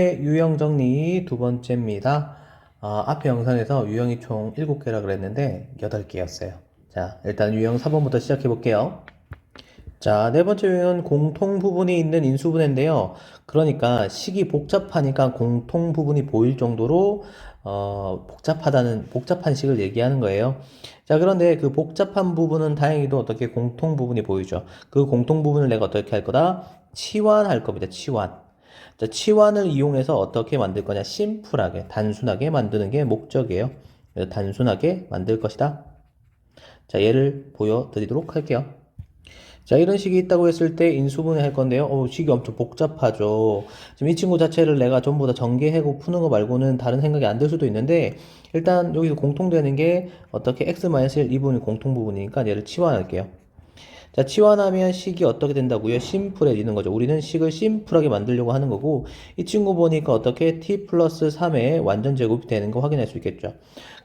유형 정리 두 번째입니다. 아, 앞에 영상에서 유형이 총 7개라 그랬는데 8개였어요. 자, 일단 유형 4번부터 시작해 볼게요. 자, 네 번째 유형은 공통 부분이 있는 인수분해인데요. 그러니까 식이 복잡하니까 공통 부분이 보일 정도로 어, 복잡하다는 복잡한 식을 얘기하는 거예요. 자, 그런데 그 복잡한 부분은 다행히도 어떻게 공통 부분이 보이죠. 그 공통 부분을 내가 어떻게 할 거다? 치환할 겁니다. 치환. 자, 치환을 이용해서 어떻게 만들 거냐? 심플하게, 단순하게 만드는 게 목적이에요. 단순하게 만들 것이다. 자, 예를 보여드리도록 할게요. 자, 이런 식이 있다고 했을 때 인수분해 할 건데요. 어, 식이 엄청 복잡하죠. 지금 이 친구 자체를 내가 전부 다 전개하고 푸는 거 말고는 다른 생각이 안 들 수도 있는데, 일단 여기서 공통되는 게 어떻게 x-1 이 부분이 공통 부분이니까 얘를 치환할게요. 자, 치환하면 식이 어떻게 된다고요? 심플해지는 거죠. 우리는 식을 심플하게 만들려고 하는 거고, 이 친구 보니까 어떻게 t 플러스 3의 완전 제곱이 되는 거 확인할 수 있겠죠.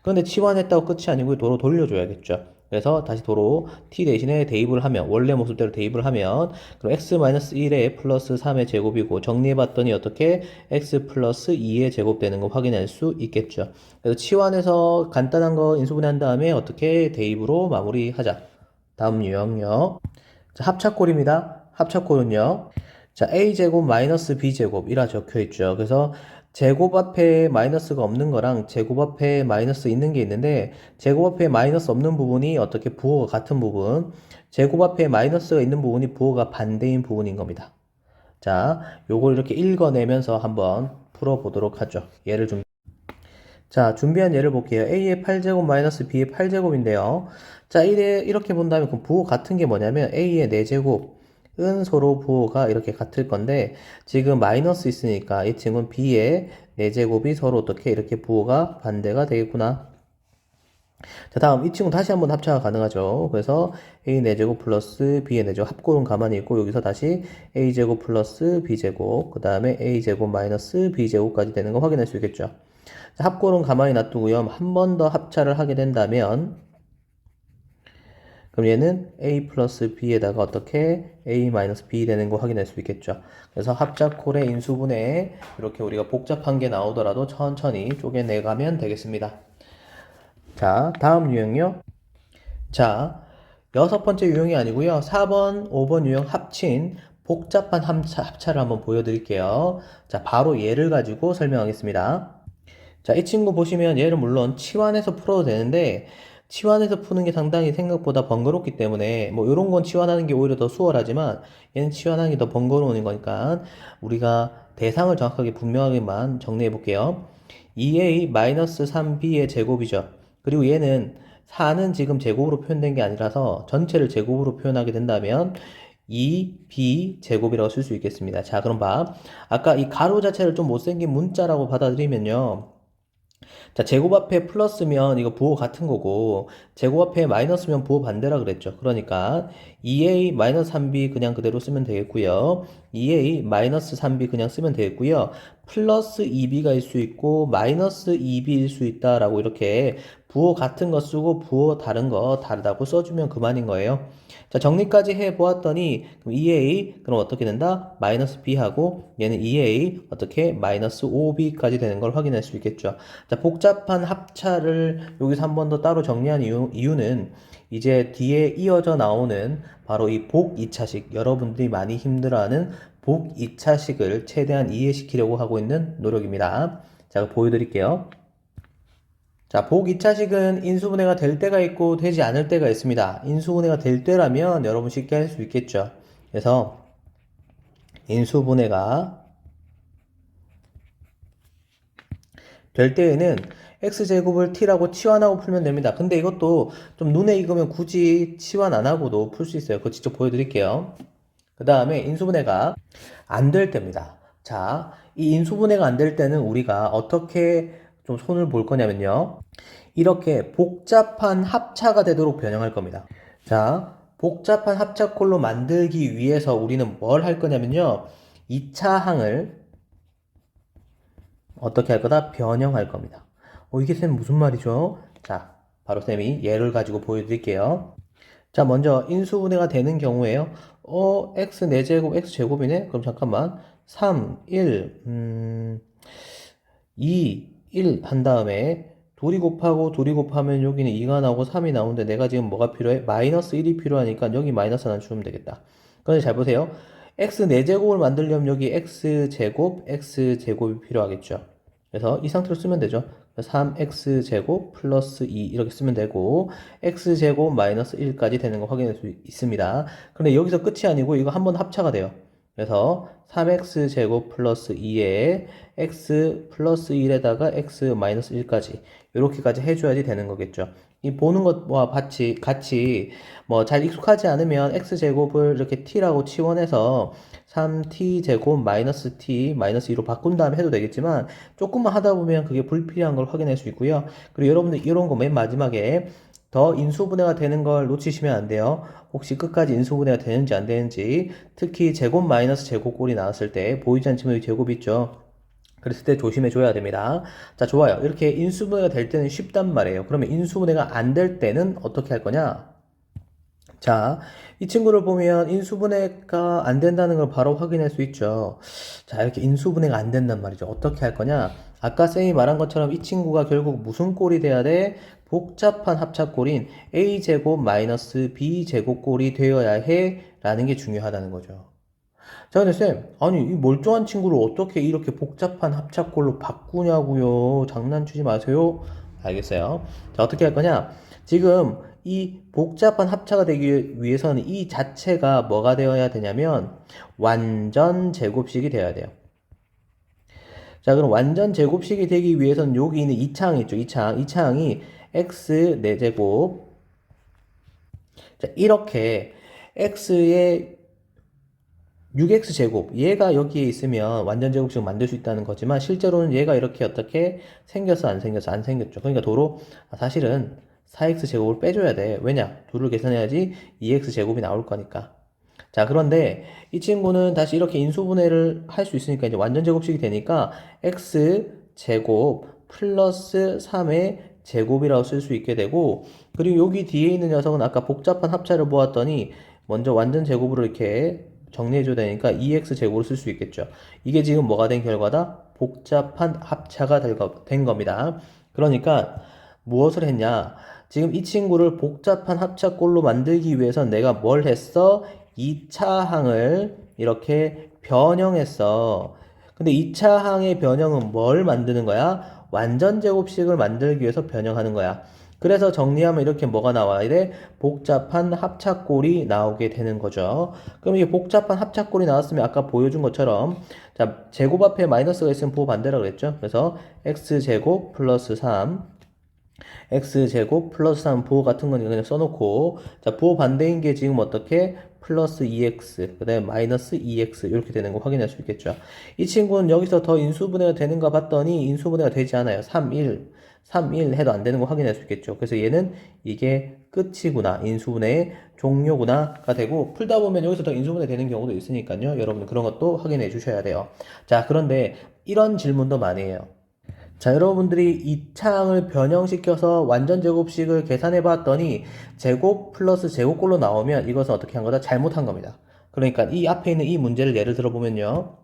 그런데 치환했다고 끝이 아니고 도로 돌려줘야겠죠. 그래서 다시 도로 t 대신에 대입을 하면, 원래 모습대로 대입을 하면, 그럼 x-1의 플러스 3의 제곱이고, 정리해봤더니 어떻게 x 플러스 2의 제곱 되는 거 확인할 수 있겠죠. 그래서 치환해서 간단한 거 인수분해한 다음에 어떻게 대입으로 마무리하자. 다음 유형요. 자, 합차꼴입니다. 합차꼴은요. 자, a제곱 마이너스 b제곱 이라 적혀 있죠. 그래서 제곱 앞에 마이너스가 없는 거랑 제곱 앞에 마이너스 있는 게 있는데 제곱 앞에 마이너스 없는 부분이 어떻게 부호가 같은 부분 제곱 앞에 마이너스가 있는 부분이 부호가 반대인 부분인 겁니다. 자, 요걸 이렇게 읽어내면서 한번 풀어보도록 하죠. 예를 좀 자, 준비한 예를 볼게요. a의 8제곱 마이너스 b의 8제곱인데요. 자, 이래, 이렇게 본다면 그 부호 같은 게 뭐냐면 a의 4제곱은 서로 부호가 이렇게 같을 건데 지금 마이너스 있으니까 이 친구는 b의 4제곱이 서로 어떻게 이렇게 부호가 반대가 되겠구나. 자, 다음 이 친구 다시 한번 합차가 가능하죠. 그래서 a 4제곱 플러스 b의 4제곱 합골은 가만히 있고 여기서 다시 a제곱 플러스 b제곱 그 다음에 a제곱 마이너스 b제곱까지 되는 거 확인할 수 있겠죠. 자, 합골은 가만히 놔두고요. 한 번 더 합차를 하게 된다면 그럼 얘는 a 플러스 b에다가 어떻게 a 마이너스 b 되는 거 확인할 수 있겠죠. 그래서 합작콜의 인수분해에 이렇게 우리가 복잡한 게 나오더라도 천천히 쪼개내가면 되겠습니다. 자, 다음 유형요. 자, 여섯 번째 유형이 아니고요. 4번, 5번 유형 합친 복잡한 합차, 합차를 한번 보여드릴게요. 자, 바로 얘를 가지고 설명하겠습니다. 자, 이 친구 보시면 얘를 물론 치환해서 풀어도 되는데 치환해서 푸는 게 상당히 생각보다 번거롭기 때문에 뭐 이런 건 치환하는 게 오히려 더 수월하지만 얘는 치환하는 게 더 번거로운 거니까 우리가 대상을 정확하게 분명하게만 정리해 볼게요. 2a-3b의 제곱이죠. 그리고 얘는 4는 지금 제곱으로 표현된 게 아니라서 전체를 제곱으로 표현하게 된다면 2b 제곱이라고 쓸 수 있겠습니다. 자, 그럼 봐. 아까 이 가로 자체를 좀 못생긴 문자라고 받아들이면요. 자, 제곱 앞에 플러스면 이거 부호 같은 거고, 제곱 앞에 마이너스면 부호 반대라 그랬죠. 그러니까 2a-3b 그냥 그대로 쓰면 되겠고요. 2a-3b 그냥 쓰면 되겠고요. 플러스 2b가일 수 있고, 마이너스 2b일 수 있다라고 이렇게 부호 같은 거 쓰고 부호 다른 거 다르다고 써주면 그만인 거예요. 자, 정리까지 해 보았더니, 그럼 2a, 그럼 어떻게 된다? 마이너스 b하고, 얘는 2a, 어떻게? 마이너스 5b까지 되는 걸 확인할 수 있겠죠. 자, 복잡한 합차를 여기서 한 번 더 따로 정리한 이유, 이유는, 이제 뒤에 이어져 나오는 바로 이 복 2차식, 여러분들이 많이 힘들어하는 복 2차식을 최대한 이해시키려고 하고 있는 노력입니다. 자, 보여드릴게요. 자, 복 2차식은 인수분해가 될 때가 있고 되지 않을 때가 있습니다. 인수분해가 될 때라면 여러분 쉽게 할 수 있겠죠. 그래서 인수분해가 될 때에는 x제곱을 t라고 치환하고 풀면 됩니다. 근데 이것도 좀 눈에 익으면 굳이 치환 안 하고도 풀 수 있어요. 그거 직접 보여드릴게요. 그 다음에 인수분해가 안 될 때입니다. 자, 이 인수분해가 안 될 때는 우리가 어떻게 좀 손을 볼 거냐면요. 이렇게 복잡한 합차가 되도록 변형할 겁니다. 자, 복잡한 합차콜로 만들기 위해서 우리는 뭘 할 거냐면요. 2차 항을 어떻게 할 거다? 변형할 겁니다. 어, 이게 쌤 무슨 말이죠? 자, 바로 쌤이 예를 가지고 보여드릴게요. 자, 먼저 인수분해가 되는 경우에요. 어, x 4제곱, x 제곱이네? 그럼 잠깐만. 3, 1, 음, 2, 1 한 다음에 둘이 곱하고 둘이 곱하면 여기는 2가 나오고 3이 나오는데 내가 지금 뭐가 필요해? 마이너스 1이 필요하니까 여기 마이너스 하나 주면 되겠다. 그런데 잘 보세요. x 4제곱을 만들려면 여기 x제곱, x제곱이 필요하겠죠. 그래서 이 상태로 쓰면 되죠. 3x제곱 플러스 2 이렇게 쓰면 되고 x제곱 마이너스 1까지 되는 거 확인할 수 있습니다. 그런데 여기서 끝이 아니고 이거 한번 합차가 돼요. 그래서 3x제곱 플러스 2에 x 플러스 1에다가 x 마이너스 1까지 이렇게까지 해줘야지 되는 거겠죠. 이 보는 것과 같이 같이 뭐 잘 익숙하지 않으면 x제곱을 이렇게 t라고 치원해서 3t 제곱 마이너스 t 마이너스 2로 바꾼 다음에 해도 되겠지만 조금만 하다 보면 그게 불필요한 걸 확인할 수 있고요. 그리고 여러분들 이런 거 맨 마지막에 더 인수분해가 되는 걸 놓치시면 안 돼요. 혹시 끝까지 인수분해가 되는지 안 되는지 특히 제곱 마이너스 제곱 꼴이 나왔을 때 보이지 않지만 제곱 있죠. 그랬을 때 조심해 줘야 됩니다. 자, 좋아요. 이렇게 인수분해가 될 때는 쉽단 말이에요. 그러면 인수분해가 안 될 때는 어떻게 할 거냐? 자, 이 친구를 보면 인수분해가 안 된다는 걸 바로 확인할 수 있죠. 자, 이렇게 인수분해가 안 된단 말이죠. 어떻게 할 거냐? 아까 쌤이 말한 것처럼 이 친구가 결국 무슨 꼴이 돼야 돼? 복잡한 합차꼴인 a제곱 마이너스 b제곱 꼴이 되어야 해 라는 게 중요하다는 거죠. 자, 근데 쌤, 아니, 이 멀쩡한 친구를 어떻게 이렇게 복잡한 합차꼴로 바꾸냐고요? 장난치지 마세요. 알겠어요. 자, 어떻게 할 거냐? 지금 이 복잡한 합차가 되기 위해서는 이 자체가 뭐가 되어야 되냐면 완전 제곱식이 되어야 돼요. 자, 그럼 완전 제곱식이 되기 위해서는 여기 있는 이 창 있죠? 이 창. 이 창이 x 4제곱. 자, 이렇게 x의 6x 제곱 얘가 여기에 있으면 완전 제곱식 만들 수 있다는 거지만 실제로는 얘가 이렇게 어떻게 생겼어 안 생겼어 안 생겼죠 그러니까 도로 아, 사실은 4x 제곱을 빼줘야 돼 왜냐 둘을 계산해야지 2x 제곱이 나올 거니까 자 그런데 이 친구는 다시 이렇게 인수분해를 할 수 있으니까 이제 완전 제곱식이 되니까 x 제곱 플러스 3의 제곱이라고 쓸 수 있게 되고 그리고 여기 뒤에 있는 녀석은 아까 복잡한 합차를 보았더니 먼저 완전 제곱으로 이렇게 정리해줘야 되니까 2x 제곱으로 쓸수 있겠죠. 이게 지금 뭐가 된 결과다? 복잡한 합차가 된 겁니다. 그러니까 무엇을 했냐? 지금 이 친구를 복잡한 합차꼴로 만들기 위해서 내가 뭘 했어? 2차 항을 이렇게 변형했어. 근데 2차 항의 변형은 뭘 만드는 거야? 완전 제곱식을 만들기 위해서 변형하는 거야. 그래서 정리하면 이렇게 뭐가 나와야 돼? 복잡한 합차꼴이 나오게 되는 거죠. 그럼 이게 복잡한 합차꼴이 나왔으면 아까 보여준 것처럼 자 제곱 앞에 마이너스가 있으면 부호 반대라 그랬죠. 그래서 x제곱 플러스 3 x제곱 플러스 3 부호 같은 건 그냥 써놓고 자 부호 반대인 게 지금 어떻게 플러스 2x 그 다음에 마이너스 2x 이렇게 되는 거 확인할 수 있겠죠. 이 친구는 여기서 더 인수분해가 되는가 봤더니 인수분해가 되지 않아요. 3, 1 3, 1 해도 안 되는 거 확인할 수 있겠죠. 그래서 얘는 이게 끝이구나. 인수분해의 종료구나가 되고 풀다 보면 여기서 더 인수분해 되는 경우도 있으니까요. 여러분 그런 것도 확인해 주셔야 돼요. 자, 그런데 이런 질문도 많이 해요. 자, 여러분들이 이 창을 변형시켜서 완전 제곱식을 계산해 봤더니 제곱 플러스 제곱꼴로 나오면 이것은 어떻게 한 거다? 잘못한 겁니다. 그러니까 이 앞에 있는 이 문제를 예를 들어보면요.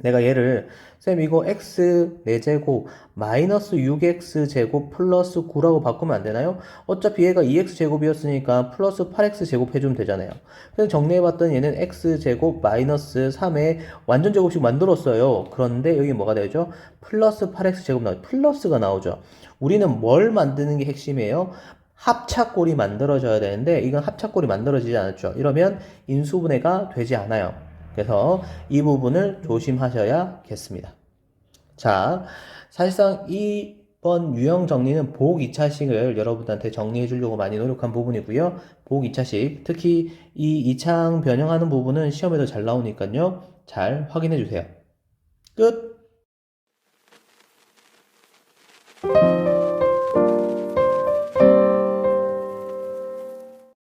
내가 얘를 쌤 이거 x 4제곱 마이너스 6x 제곱 플러스 9라고 바꾸면 안 되나요? 어차피 얘가 2x 제곱이었으니까 플러스 8x 제곱 해주면 되잖아요. 그래서 정리해봤더니 얘는 x 제곱 마이너스 3의 완전 제곱식 만들었어요. 그런데 여기 뭐가 되죠? 플러스 8x 제곱 나오죠. 플러스가 나오죠. 우리는 뭘 만드는 게 핵심이에요? 합차꼴이 만들어져야 되는데 이건 합차꼴이 만들어지지 않았죠. 이러면 인수분해가 되지 않아요. 그래서 이 부분을 조심하셔야겠습니다. 자, 사실상 이 번 유형 정리는 보복 2차식을 여러분한테 정리해 주려고 많이 노력한 부분이고요. 보복 2차식, 특히 이 2창 변형하는 부분은 시험에도 잘 나오니까요. 잘 확인해 주세요. 끝!